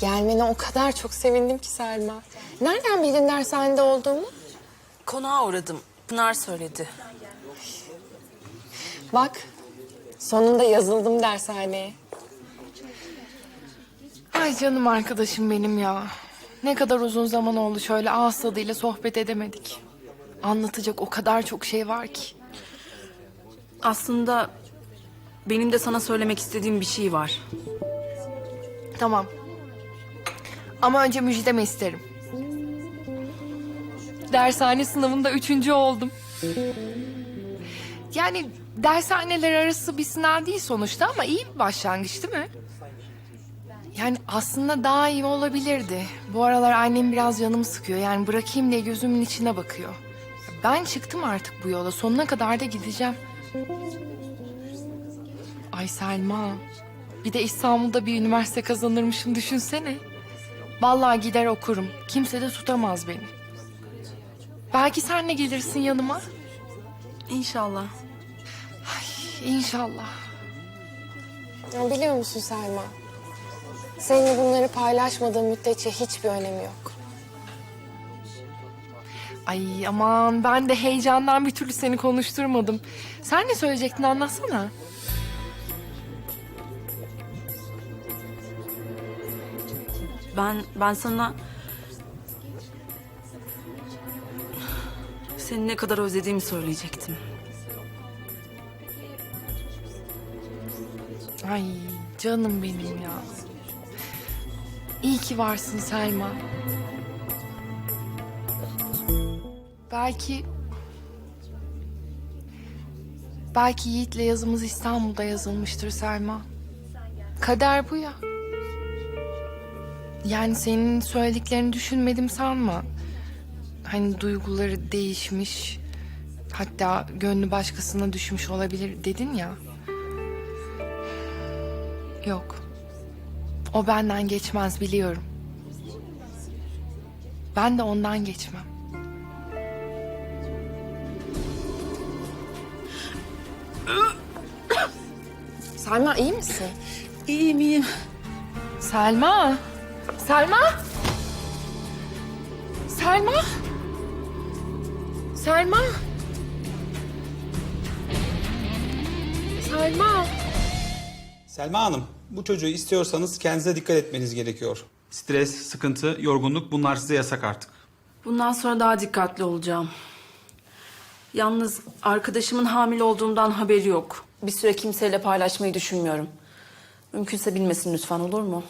Gelmene o kadar çok sevindim ki Selma. Nereden bildin dershanede olduğumu? Konağa uğradım. Pınar söyledi. Bak, sonunda yazıldım dershaneye. Ay canım arkadaşım benim ya. Ne kadar uzun zaman oldu şöyle ağız tadıyla sohbet edemedik. Anlatacak o kadar çok şey var ki. Aslında benim de sana söylemek istediğim bir şey var. Tamam. Ama önce müjdemi isterim. Dershane sınavında üçüncü oldum. Yani dershaneler arası bir sınav değil sonuçta ama iyi bir başlangıç değil mi? Yani aslında daha iyi olabilirdi. Bu aralar annem biraz canımı sıkıyor. Yani bırakayım diye gözümün içine bakıyor. Ben çıktım artık bu yola. Sonuna kadar da gideceğim. Ay Selma. Bir de İstanbul'da bir üniversite kazanırmışım düşünsene. Vallahi gider okurum. Kimse de tutamaz beni. Belki sen de gelirsin yanıma. İnşallah. İnşallah. Ya biliyor musun Selma? Seninle bunları paylaşmadığım müddetçe hiçbir önemi yok. Ay aman ben de heyecandan bir türlü seni konuşturmadım. Sen ne söyleyecektin anlatsana. Ben ben sana seni ne kadar özlediğimi söyleyecektim. Ay canım benim ya. İyi ki varsın Selma. Belki... Belki Yiğit'le yazımız İstanbul'da yazılmıştır Selma. Kader bu ya. Yani senin söylediklerini düşünmedim sanma. Hani duyguları değişmiş, hatta gönlü başkasına düşmüş olabilir dedin ya. Yok. O benden geçmez biliyorum. Ben de ondan geçmem. Selma iyi misin? İyiyim iyiyim. Selma. Selma. Selma. Selma. Selma. Selma Hanım, bu çocuğu istiyorsanız kendinize dikkat etmeniz gerekiyor. Stres, sıkıntı, yorgunluk bunlar size yasak artık. Bundan sonra daha dikkatli olacağım. Yalnız arkadaşımın hamile olduğumdan haberi yok. Bir süre kimseyle paylaşmayı düşünmüyorum. Mümkünse bilmesin lütfen olur mu?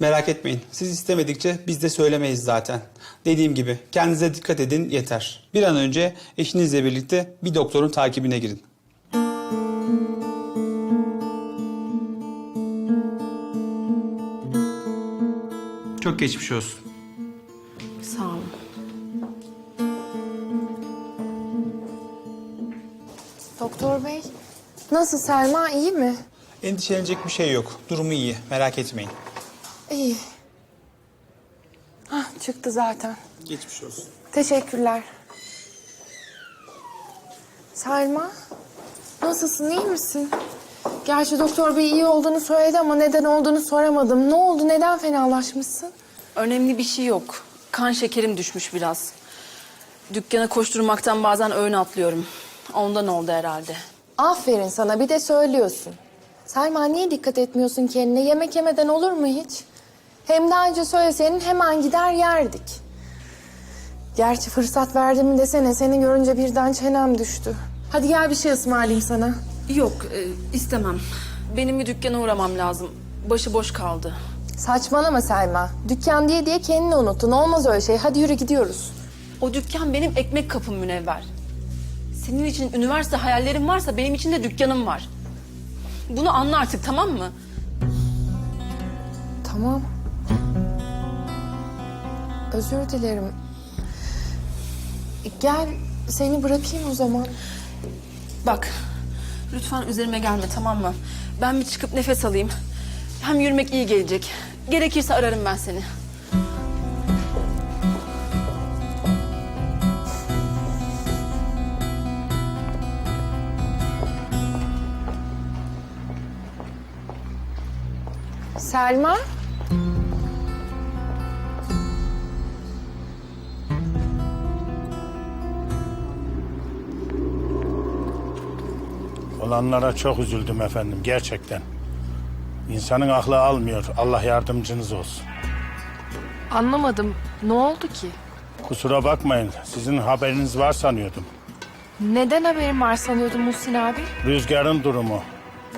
Merak etmeyin, siz istemedikçe biz de söylemeyiz zaten. Dediğim gibi kendinize dikkat edin yeter. Bir an önce eşinizle birlikte bir doktorun takibine girin. Çok geçmiş olsun. Sağ olun. Doktor bey, nasıl Selma iyi mi? Endişelenecek bir şey yok. Durumu iyi, merak etmeyin. İyi. Hah, çıktı zaten. Geçmiş olsun. Teşekkürler. Selma, nasılsın, iyi misin? Gerçi doktor bey iyi olduğunu söyledi ama neden olduğunu soramadım. Ne oldu, neden fenalaşmışsın? Önemli bir şey yok. Kan şekerim düşmüş biraz. Dükkana koşturmaktan bazen öğün atlıyorum. Ondan oldu herhalde. Aferin sana, bir de söylüyorsun. Selma niye dikkat etmiyorsun kendine? Yemek yemeden olur mu hiç? Hem daha önce söyleseydin hemen gider yerdik. Gerçi fırsat verdim desene, seni görünce birden çenem düştü. Hadi gel bir şey ısmarlayayım sana. Yok, e, istemem. Benim bir dükkana uğramam lazım. Başı boş kaldı. Saçmalama Selma. Dükkan diye diye kendini unuttun. Olmaz öyle şey. Hadi yürü gidiyoruz. O dükkan benim ekmek kapım münevver. Senin için üniversite hayallerin varsa benim için de dükkanım var. Bunu anla artık tamam mı? Tamam. Özür dilerim. Gel seni bırakayım o zaman. Bak, lütfen üzerime gelme tamam mı? Ben bir çıkıp nefes alayım. Hem yürümek iyi gelecek. Gerekirse ararım ben seni. Selma. Olanlara çok üzüldüm efendim gerçekten. İnsanın aklı almıyor. Allah yardımcınız olsun. Anlamadım. Ne oldu ki? Kusura bakmayın. Sizin haberiniz var sanıyordum. Neden haberim var sanıyordun Muhsin abi? Rüzgar'ın durumu.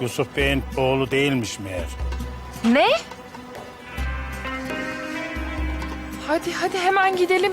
Yusuf Bey'in oğlu değilmiş meğer. Ne? Hadi hadi hemen gidelim.